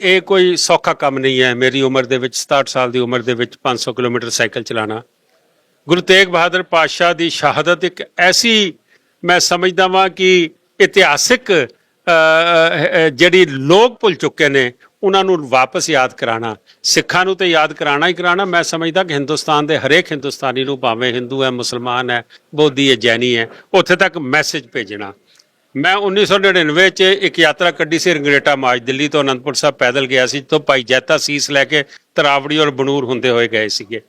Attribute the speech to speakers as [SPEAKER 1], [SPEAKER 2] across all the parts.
[SPEAKER 1] ਇਹ ਕੋਈ ਸੌਖਾ ਕੰਮ ਨਹੀਂ ਹੈ। ਮੇਰੀ ਉਮਰ ਦੇ ਵਿੱਚ 67 ਸਾਲ ਦੀ ਉਮਰ ਦੇ ਵਿੱਚ 500 ਕਿਲੋਮੀਟਰ ਸਾਈਕਲ ਚਲਾਣਾ ਗੁਰੂ ਤੇਗ ਬਹਾਦਰ ਪਾਤਸ਼ਾਹ ਦੀ ਸ਼ਹਾਦਤ ਇੱਕ ਐਸੀ ਮੈਂ ਸਮਝਦਾ ਵਾਂ ਕਿ ਇਤਿਹਾਸਿਕ ਜਿਹੜੀ ਲੋਕ ਭੁੱਲ ਚੁੱਕੇ ਨੇ, ਉਹਨਾਂ ਨੂੰ ਵਾਪਸ ਯਾਦ ਕਰਾਣਾ। ਸਿੱਖਾਂ ਨੂੰ ਤੇ ਯਾਦ ਕਰਾਣਾ ਹੀ ਕਰਾਣਾ। ਮੈਂ ਸਮਝਦਾ ਕਿ ਹਿੰਦੁਸਤਾਨ ਦੇ ਹਰੇਕ ਹਿੰਦੁਸਤਾਨੀ ਨੂੰ ਭਾਵੇਂ ਹਿੰਦੂ ਹੈ, ਮੁਸਲਮਾਨ ਹੈ, ਬੋਧੀ ਹੈ, ਜੈਨੀ ਹੈ, ਉੱਥੇ ਤੱਕ ਮੈਸੇਜ ਭੇਜਣਾ। ਮੈਂ 1999 ਚ ਇੱਕ ਯਾਤਰਾ ਕੱਢੀ ਸੀ ਰੰਗਰੇਟਾ ਮਾਜ ਦਿੱਲੀ ਤੋਂ ਅਨੰਦਪੁਰ ਸਾਹਿਬ ਪੈਦਲ ਗਿਆ ਸੀ ਤੋਂ ਭਾਈ ਜੈਤਾ ਸੀਸ ਲੈ ਕੇ ਤਰਾਵੜੀ ਔਰ ਬਨੂਰ ਹੁੰਦੇ ਹੋਏ ਗਏ ਸੀਗੇ।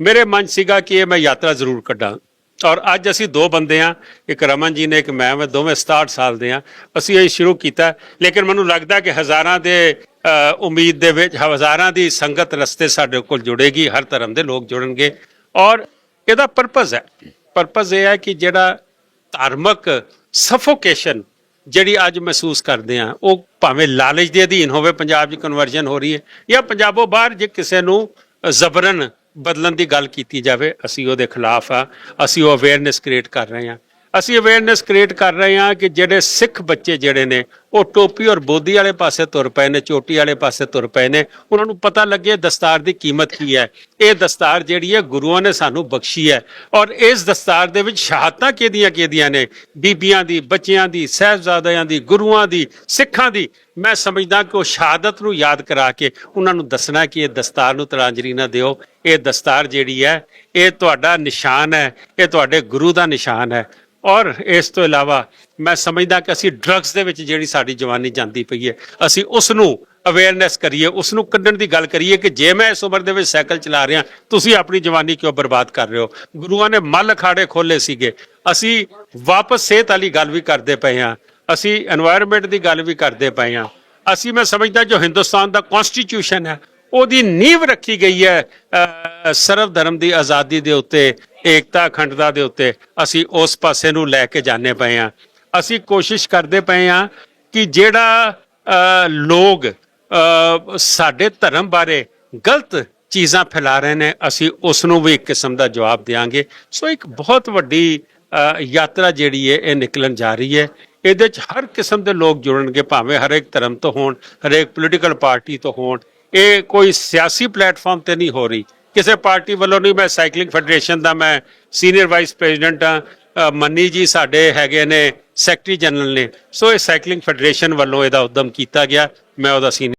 [SPEAKER 1] ਮੇਰੇ ਮਨ 'ਚ ਸੀਗਾ ਕਿ ਇਹ ਮੈਂ ਯਾਤਰਾ ਜ਼ਰੂਰ ਕੱਢਾਂ। ਔਰ ਅੱਜ ਅਸੀਂ ਦੋ ਬੰਦੇ ਆ, ਇੱਕ ਰਮਨ ਜੀ ਨੇ, ਇੱਕ ਮੈਂ ਮੈਂ ਦੋਵੇਂ 67 ਸਾਲ ਦੇ ਆ। ਅਸੀਂ ਇਹ ਸ਼ੁਰੂ ਕੀਤਾ, ਲੇਕਿਨ ਮੈਨੂੰ ਲੱਗਦਾ ਕਿ ਹਜ਼ਾਰਾਂ ਦੇ ਉਮੀਦ ਦੇ ਵਿੱਚ, ਹਜ਼ਾਰਾਂ ਦੀ ਸੰਗਤ ਰਸਤੇ ਸਾਡੇ ਕੋਲ ਜੁੜੇਗੀ, ਹਰ ਧਰਮ ਦੇ ਲੋਕ ਜੁੜਨਗੇ। ਔਰ ਇਹਦਾ ਪਰਪਸ ਹੈ। ਪਰਪਸ ਇਹ ਹੈ ਕਿ ਜਿਹੜਾ ਧਾਰਮਿਕ ਸਫੋਕੇਸ਼ਨ ਜਿਹੜੀ ਅੱਜ ਮਹਿਸੂਸ ਕਰਦੇ ਆ ਉਹ ਭਾਵੇਂ ਲਾਲਚ ਦੇ ਅਧੀਨ ਹੋਵੇ, ਪੰਜਾਬ 'ਚ ਕਨਵਰਜਨ ਹੋ ਰਹੀ ਹੈ ਜਾਂ ਪੰਜਾਬੋਂ ਬਾਹਰ ਜੇ ਕਿਸੇ ਨੂੰ ਜ਼ਬਰਨ ਬਦਲਣ ਦੀ ਗੱਲ ਕੀਤੀ ਜਾਵੇ, ਅਸੀਂ ਉਹਦੇ ਖਿਲਾਫ ਆ, ਅਸੀਂ ਉਹ ਅਵੇਅਰਨੈਸ ਕ੍ਰੀਏਟ ਕਰ ਰਹੇ ਹਾਂ। ਅਸੀਂ ਅਵੇਅਰਨੈਸ ਕ੍ਰੀਏਟ ਕਰ ਰਹੇ ਹਾਂ ਕਿ ਜਿਹੜੇ ਸਿੱਖ ਬੱਚੇ ਜਿਹੜੇ ਨੇ, ਉਹ ਟੋਪੀ ਔਰ ਬੋਦੀ ਵਾਲੇ ਪਾਸੇ ਤੁਰ ਪਏ ਨੇ, ਚੋਟੀ ਵਾਲੇ ਪਾਸੇ ਤੁਰ ਪਏ ਨੇ। ਉਹਨਾਂ ਨੂੰ ਪਤਾ ਲੱਗੇ ਦਸਤਾਰ ਦੀ ਕੀਮਤ ਕੀ ਹੈ। ਇਹ ਦਸਤਾਰ ਜਿਹੜੀ ਹੈ ਗੁਰੂਆਂ ਨੇ ਸਾਨੂੰ ਬਖਸ਼ੀ ਹੈ। ਔਰ ਇਸ ਦਸਤਾਰ ਦੇ ਵਿੱਚ ਸ਼ਹਾਦਤਾਂ ਕਿਹਦੀਆਂ ਕਿਹਦੀਆਂ ਨੇ? ਬੀਬੀਆਂ ਦੀ, ਬੱਚਿਆਂ ਦੀ, ਸਹਿਬਜ਼ਾਦਿਆਂ ਦੀ, ਗੁਰੂਆਂ ਦੀ, ਸਿੱਖਾਂ ਦੀ। ਮੈਂ ਸਮਝਦਾ ਕਿ ਉਹ ਸ਼ਹਾਦਤ ਨੂੰ ਯਾਦ ਕਰਾ ਕੇ ਉਹਨਾਂ ਨੂੰ ਦੱਸਣਾ ਕਿ ਇਹ ਦਸਤਾਰ ਨੂੰ ਤਰਾਂਜਲੀ ਨਾ ਦਿਓ। ਇਹ ਦਸਤਾਰ ਜਿਹੜੀ ਹੈ, ਇਹ ਤੁਹਾਡਾ ਨਿਸ਼ਾਨ ਹੈ। ਇਹ ਤੁਹਾਡੇ ਗੁਰੂ ਦਾ ਨਿਸ਼ਾਨ ਹੈ। ਔਰ ਇਸ ਤੋਂ ਇਲਾਵਾ ਮੈਂ ਸਮਝਦਾ ਕਿ ਅਸੀਂ ਡਰੱਗਸ ਦੇ ਵਿੱਚ ਜਿਹੜੀ ਸਾਡੀ ਜਵਾਨੀ ਜਾਂਦੀ ਪਈ ਹੈ, ਅਸੀਂ ਉਸ ਨੂੰ ਅਵੇਅਰਨੈਸ ਕਰੀਏ ਉਸ ਨੂੰ ਕੱਢਣ ਦੀ ਗੱਲ ਕਰੀਏ ਕਿ ਜੇ ਮੈਂ ਇਸ ਉਮਰ ਦੇ ਵਿੱਚ ਸਾਈਕਲ ਚਲਾ ਰਿਹਾ, ਤੁਸੀਂ ਆਪਣੀ ਜਵਾਨੀ ਕਿਉਂ ਬਰਬਾਦ ਕਰ ਰਹੇ ਹੋ? ਗੁਰੂਆਂ ਨੇ ਮੱਲ ਅਖਾੜੇ ਖੋਲੇ ਸੀਗੇ। ਅਸੀਂ ਵਾਪਸ ਸਿਹਤ ਵਾਲੀ ਗੱਲ ਵੀ ਕਰਦੇ ਪਏ ਹਾਂ, ਅਸੀਂ এনवायरमेंट ਦੀ ਗੱਲ ਵੀ ਕਰਦੇ ਪਏ ਹਾਂ। ਅਸੀਂ, ਮੈਂ ਸਮਝਦਾ ਜੋ ਹਿੰਦੁਸਤਾਨ ਦਾ ਕਨਸਟੀਟਿਊਸ਼ਨ ਹੈ, ਉਹਦੀ ਨੀਂਵ ਰੱਖੀ ਗਈ ਹੈ ਸਰਵ ਧਰਮ ਦੀ ਆਜ਼ਾਦੀ ਦੇ ਉੱਤੇ ਏਕਤਾ ਅਖੰਡਤਾ ਦੇ ਉੱਤੇ ਅਸੀਂ ਉਸ ਪਾਸੇ ਨੂੰ ਲੈ ਕੇ ਜਾਣੇ ਪਏ ਹਾਂ। ਅਸੀਂ ਕੋਸ਼ਿਸ਼ ਕਰਦੇ ਪਏ ਹਾਂ ਕਿ ਜਿਹੜਾ ਅ, ਲੋਕ ਅ, ਸਾਡੇ ਧਰਮ ਬਾਰੇ ਗਲਤ ਚੀਜ਼ਾਂ ਫੈਲਾ ਰਹੇ ਨੇ ਅਸੀਂ ਉਸ ਨੂੰ ਵੀ ਇੱਕ ਕਿਸਮ ਦਾ ਜਵਾਬ ਦੇਵਾਂਗੇ ਸੋ ਇੱਕ ਬਹੁਤ ਵੱਡੀ ਅ, ਯਾਤਰਾ ਜਿਹੜੀ ਹੈ ਇਹ ਨਿਕਲਣ ਜਾ ਰਹੀ ਹੈ। ਇਹਦੇ ਚ ਹਰ ਕਿਸਮ ਦੇ ਲੋਕ ਜੁੜਨਗੇ ਭਾਵੇਂ ਹਰੇਕ ਧਰਮ ਤੋਂ ਹੋਣ ਹਰੇਕ ਪੋਲੀਟੀਕਲ ਪਾਰਟੀ ਤੋਂ ਹੋਣ। ਇਹ ਕੋਈ ਸਿਆਸੀ ਪਲੇਟਫਾਰਮ ਤੇ ਨਹੀਂ ਹੋ ਰਹੀ। ਕਿਸੇ ਪਾਰਟੀ ਵੱਲੋਂ ਨਹੀਂ, ਮੈਂ ਸਾਈਕਲਿੰਗ ਫੈਡਰੇਸ਼ਨ ਦਾ ਮੈਂ ਸੀਨੀਅਰ ਵਾਈਸ ਪ੍ਰੈਜ਼ੀਡੈਂਟ ਆ ਮੰਨੀ ਜੀ ਸਾਡੇ ਹੈਗੇ ਨੇ ਸੈਕਟਰੀ ਜਨਰਲ ਨੇ। ਸੋ ਇਹ ਸਾਈਕਲਿੰਗ ਫੈਡਰੇਸ਼ਨ ਵੱਲੋਂ ਇਹਦਾ ਉਦਮ ਕੀਤਾ ਗਿਆ। ਮੈਂ ਉਹਦਾ ਸੀਨੀਅਰ